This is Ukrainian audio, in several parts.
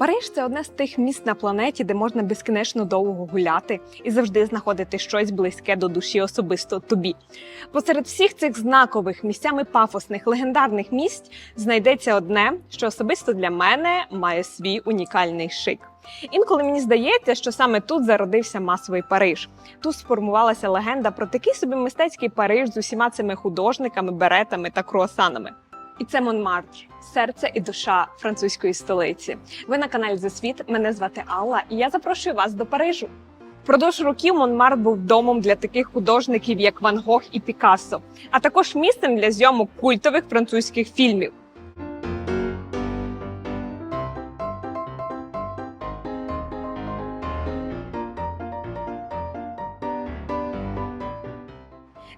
Париж це одне з тих міст на планеті, де можна безкінечно довго гуляти і завжди знаходити щось близьке до душі особисто тобі. Посеред всіх цих знакових місцями пафосних легендарних місць знайдеться одне, що особисто для мене має свій унікальний шик. Інколи мені здається, що саме тут зародився масовий Париж. Тут сформувалася легенда про такий собі мистецький Париж з усіма цими художниками, беретами та круасанами. І це Монмартр, серце і душа французької столиці. Ви на каналі «За світ. Мене звати Алла, і я запрошую вас до Парижу. Впродовж років Монмарт був домом для таких художників, як Ван Гог і Пікассо, а також місцем для зйомок культових французьких фільмів.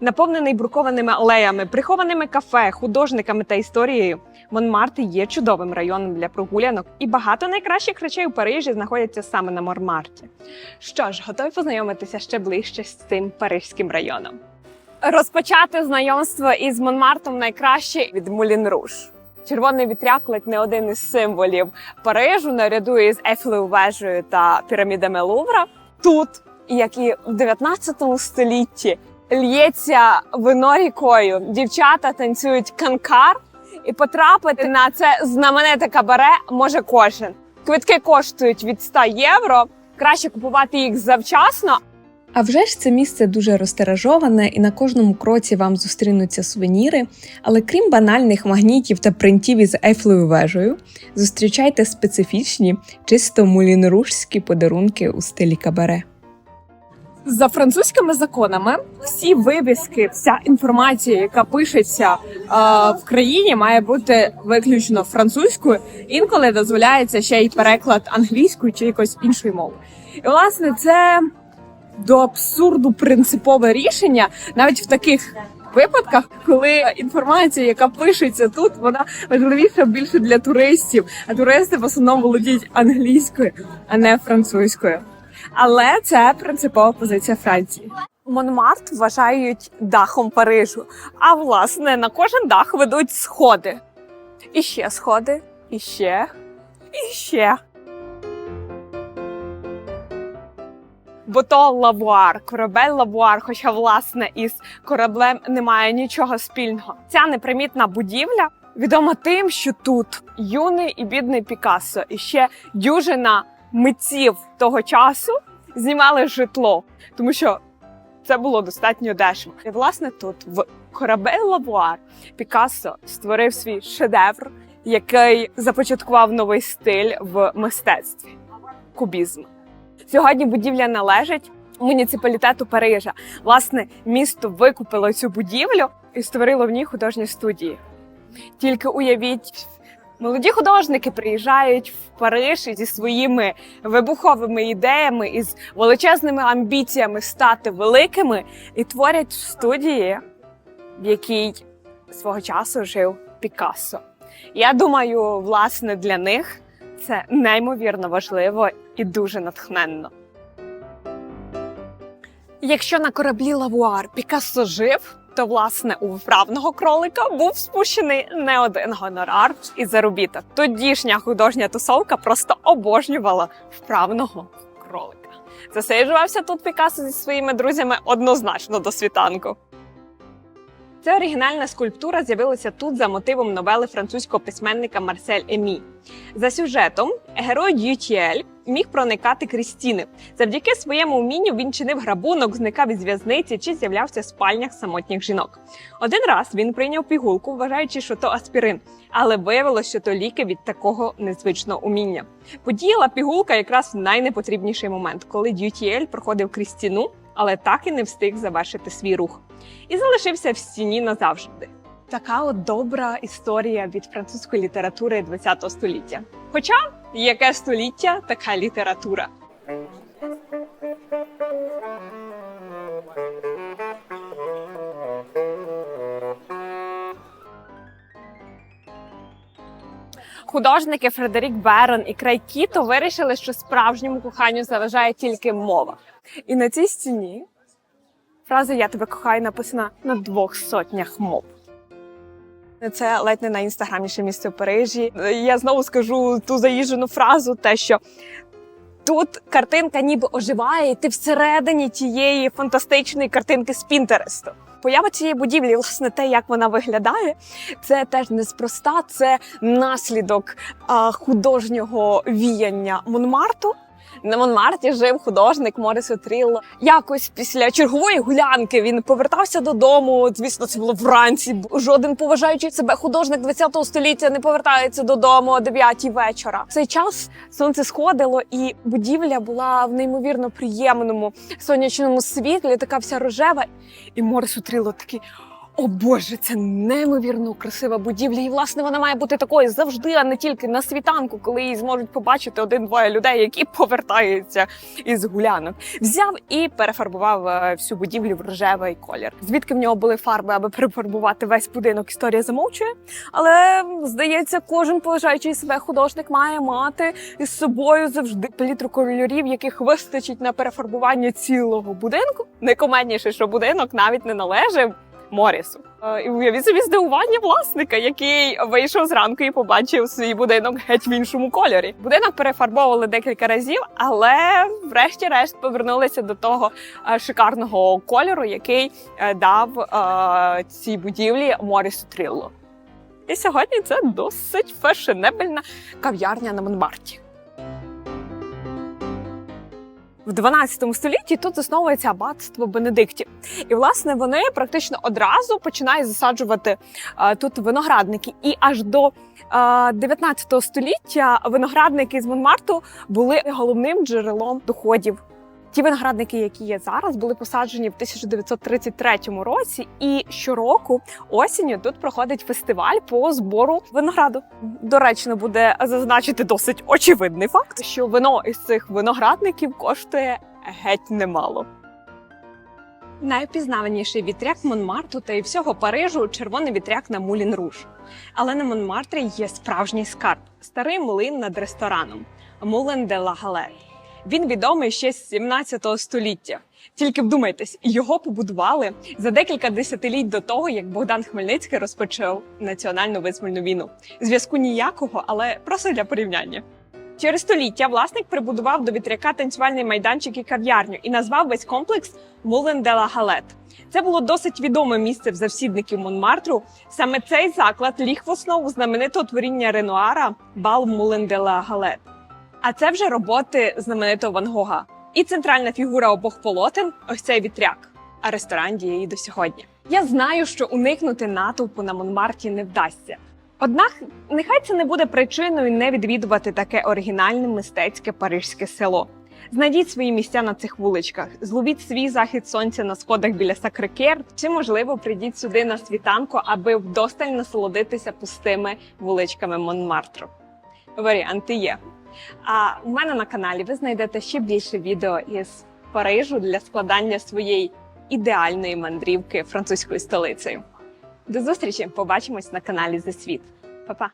Наповнений брукованими алеями, прихованими кафе, художниками та історією, Монмарт є чудовим районом для прогулянок, і багато найкращих речей у Парижі знаходяться саме на Монмарті. Що ж, готові познайомитися ще ближче з цим парижським районом. Розпочати знайомство із Монмартом найкраще від Мулін Руш. Червоний вітряк ледь не один із символів Парижу, наряду із Ейфелевою вежею та пірамідами Лувра. Тут, як і в 19 столітті, л'ється вино рікою. Дівчата танцюють канкар, і потрапити на це знамените кабаре може кожен. Квитки коштують від 100 євро. Краще купувати їх завчасно. А вже ж це місце дуже розтиражоване, і на кожному кроці вам зустрінуться сувеніри. Але крім банальних магнітів та принтів із Ейфлевою вежею, зустрічайте специфічні, чисто мулінрушські подарунки у стилі кабаре. За французькими законами всі вивіски, вся інформація, яка пишеться е, в країні, має бути виключно французькою. Інколи дозволяється ще й переклад англійською чи якоюсь іншою мовою. І власне це до абсурду принципове рішення, навіть в таких випадках, коли інформація, яка пишеться тут, вона важливіша більше для туристів. А туристи в основному володіють англійською, а не французькою. Але це принципова позиція Франції. Монмарт вважають дахом Парижу. А власне на кожен дах ведуть сходи. І ще сходи, і ще, і ще. Бо то лавуар, корабель лавуар, хоча власне із кораблем немає нічого спільного. Ця непримітна будівля відома тим, що тут юний і бідний Пікассо, і ще дюжина митців того часу знімали житло, тому що це було достатньо дешево. І власне тут в корабель Лавуар Пікассо створив свій шедевр, який започаткував новий стиль в мистецтві кубізм. Сьогодні будівля належить муніципалітету Парижа. Власне, місто викупило цю будівлю і створило в ній художні студії. Тільки уявіть, молоді художники приїжджають в Париж зі своїми вибуховими ідеями, із величезними амбіціями стати великими, і творять в студії, в якій свого часу жив Пікассо. Я думаю, власне, для них це неймовірно важливо і дуже натхненно. Якщо на кораблі Лавуар Пікассо жив, то власне у вправного кролика був спущений не один гонорар і заробіток. Тодішня художня тусовка просто обожнювала вправного кролика. Засиджувався тут Пікассо зі своїми друзями однозначно до світанку. Ця оригінальна скульптура з'явилася тут за мотивом новели французького письменника Марсель Емі. За сюжетом герой Д'ютєль міг проникати крізь стіни. Завдяки своєму вмінню він чинив грабунок, зникав із в'язниці чи з'являвся в спальнях самотніх жінок. Один раз він прийняв пігулку, вважаючи, що то аспірин, але виявилося, що то ліки від такого незвичного уміння. Подіяла пігулка якраз в найнепотрібніший момент, коли Д'ютєль проходив крізь стіну, але так і не встиг завершити свій рух. І залишився в стіні назавжди. Така от добра історія від французької літератури ХХ століття. Хоча яке століття, така література. Художники Фредерік Берон і Крей Кіто вирішили, що справжньому коханню заважає тільки мова. І на цій стіні фраза Я тебе кохаю написана на двох сотнях мов. Це ледь не найінстаграмніше місце в Парижі. Я знову скажу ту заїжджену фразу, те, що тут картинка ніби оживає, і ти всередині тієї фантастичної картинки з Пінтересту. Поява цієї будівлі, власне, те, як вона виглядає, це теж неспроста, це наслідок художнього віяння Монмарту. На Монмарті жив художник Моріс Отрілло. Якось після чергової гулянки він повертався додому. Звісно, це було вранці. Жоден поважаючий себе художник 20 століття не повертається додому о 9 вечора. В цей час сонце сходило, і будівля була в неймовірно приємному сонячному світлі, така вся рожева. І Моріс Отрілло такий. О Боже, це неймовірно красива будівля, і власне вона має бути такою завжди, а не тільки на світанку, коли її зможуть побачити один-двоє людей, які повертаються із гулянок. Взяв і перефарбував е, всю будівлю в рожевий колір. Звідки в нього були фарби, аби перефарбувати весь будинок? Історія замовчує. Але здається, кожен поважаючий себе художник має мати із собою завжди палітру кольорів, яких вистачить на перефарбування цілого будинку. Найкоменніше, що будинок навіть не належав Морісу. Е, І уявіть собі здивування власника, який вийшов зранку і побачив свій будинок геть в іншому кольорі. Будинок перефарбовували декілька разів, але врешті-решт повернулися до того е, шикарного кольору, який е, дав цій будівлі Морісу Трілло. І сьогодні це досить фешенебельна кав'ярня на Монмарті. В 12 столітті тут засновується аббатство Бенедиктів. І власне вони практично одразу починають засаджувати е, тут виноградники. І аж до е, 19 століття виноградники з Монмарту були головним джерелом доходів. Ті виноградники, які є зараз, були посаджені в 1933 році, і щороку осінню тут проходить фестиваль по збору винограду. Доречно буде зазначити досить очевидний факт, що вино із цих виноградників коштує геть немало. Найпізнаваніший вітряк Монмарту та й всього Парижу червоний вітряк на Мулін Руж. Але на Монмартрі є справжній скарб старий млин над рестораном Мулен де ла Галет. Він відомий ще з 17 століття. Тільки вдумайтесь, його побудували за декілька десятиліть до того, як Богдан Хмельницький розпочав національну визвольну війну. Зв'язку ніякого, але просто для порівняння. Через століття власник прибудував до вітряка танцювальний майданчик і кав'ярню і назвав весь комплекс Мулен де ла Галет. Це було досить відоме місце в завсідників Монмартру. Саме цей заклад ліг в основу знаменитого творіння Ренуара Бал Мулен де ла Галет. А це вже роботи знаменитого Ван Гога. І центральна фігура обох полотен ось цей вітряк. А ресторан діє і до сьогодні. Я знаю, що уникнути натовпу на Монмарті не вдасться. Однак, нехай це не буде причиною не відвідувати таке оригінальне мистецьке парижське село. Знайдіть свої місця на цих вуличках, зловіть свій захід сонця на сходах біля Сакрикер, чи можливо прийдіть сюди на світанку, аби вдосталь насолодитися пустими вуличками Монмартру. Варіанти є. А у мене на каналі ви знайдете ще більше відео із Парижу для складання своєї ідеальної мандрівки французькою столицею. До зустрічі! Побачимось на каналі The Світ. Па-па!